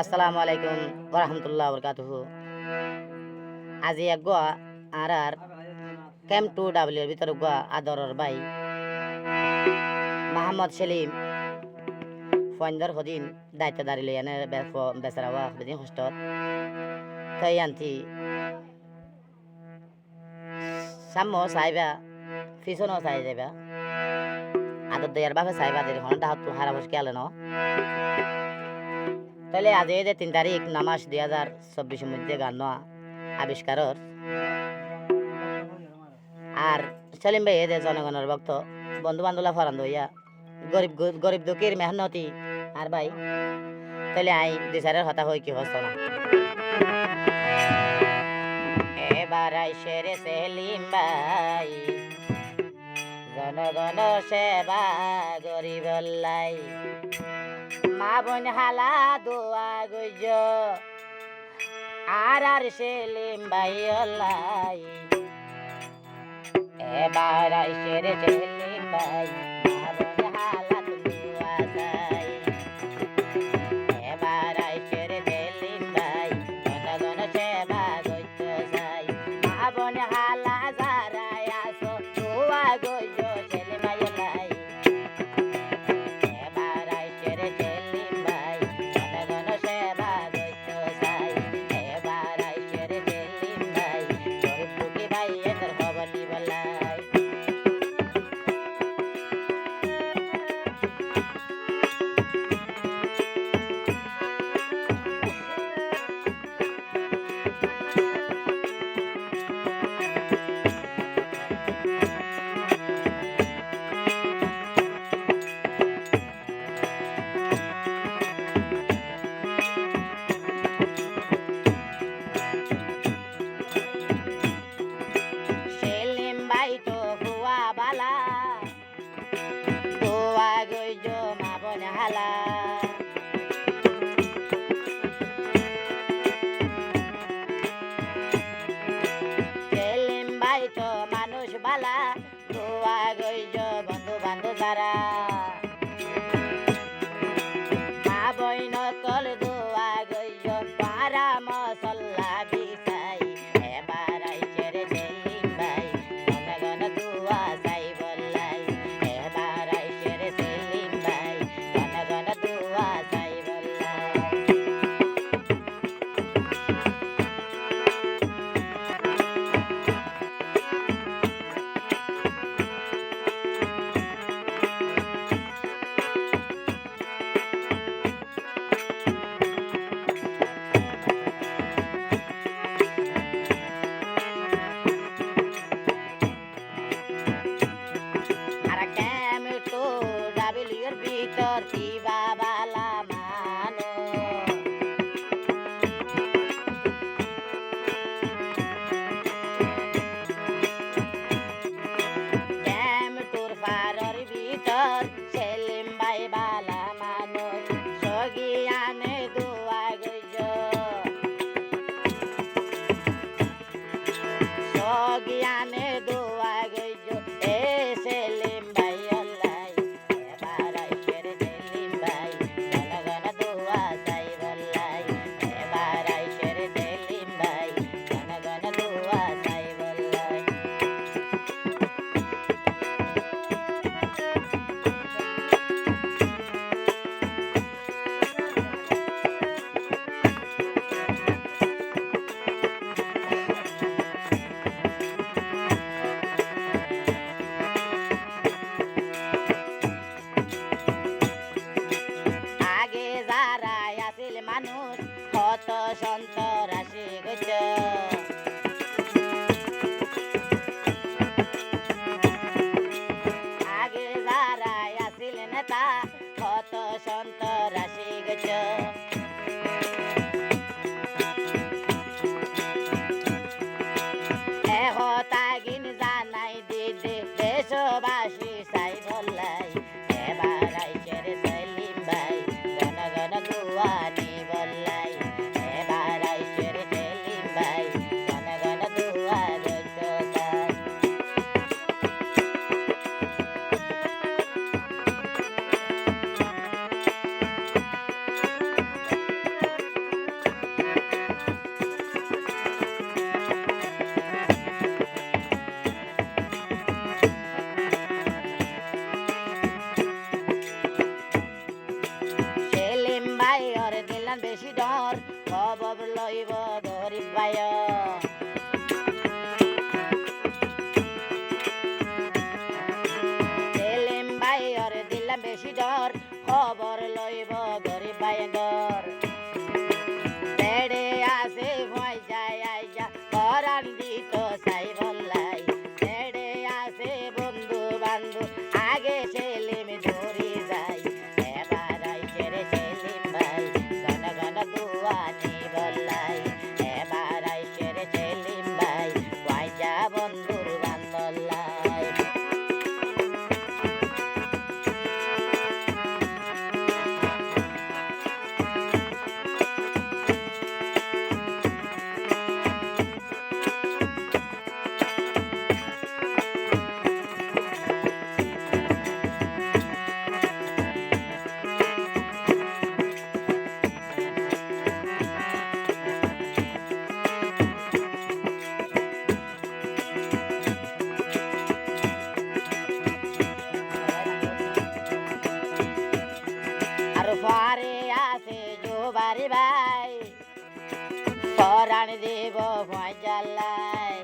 আসসালামু আলাইকুম ওরহামতুল্লাহ বরকাতুহ আজি এক গোয়া আর আর ক্যাম্প টু ডাব্লিউর ভিতরে গোয়া আদরর বাই মাহমদ সেলিম ফয়েন্দর হদিন দায়িত্বদারি লইয়ানে বেচারা হওয়া বেদিন হোস্টত থৈ আনছি। সাম্য চাইবা পিছনও চাই যাবা আদর দেয়ার বাপে চাইবা যদি হন ডাহত হারা বসকে আলে ন তাহলে আজ এই যে তিন তারিখ নামাজ দুই হাজার চব্বিশের মধ্যে গান নেওয়া আবিষ্কারর। আর সেলিম ভাই এদের জনগণের ভক্ত বন্ধু বান্ধবরা ফরান হইয়া গরিব গরিব দুঃখীর মেহনতি। আর ভাই, তাহলে আই দিশারের হতা হই কি হস্ত না? এবার আইসে সেলিম ভাই, জনগণ সেবা গরিব মা বোন হালা দোয়া গুজ আর আর সেলিম ভাই অলাই এবার আইসের সেলিম ভাই মা বোন হালা সেলিম ভাই তো মানুষ বালা সগিয়ানে দোয়া শরীফ ভাই সেলিম ভাই ওর দিলাম বেশি ডর দেব ভয় জ্বালায়।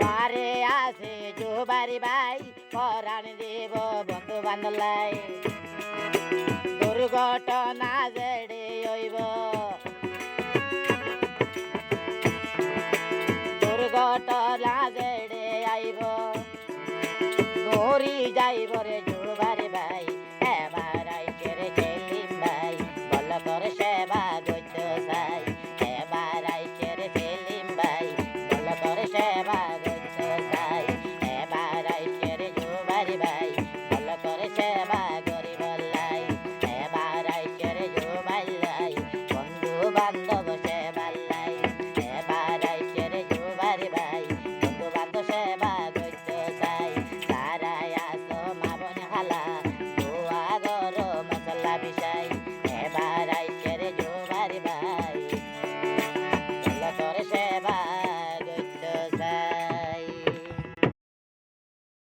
পারে আসে জোবারি ভাই, পরাণ দেব বন্ধু বান্ধলায় দুর্ঘটনা জেড়ে হইব। দুর্ঘটনা জেড়ে আইব। মরি যাইব রে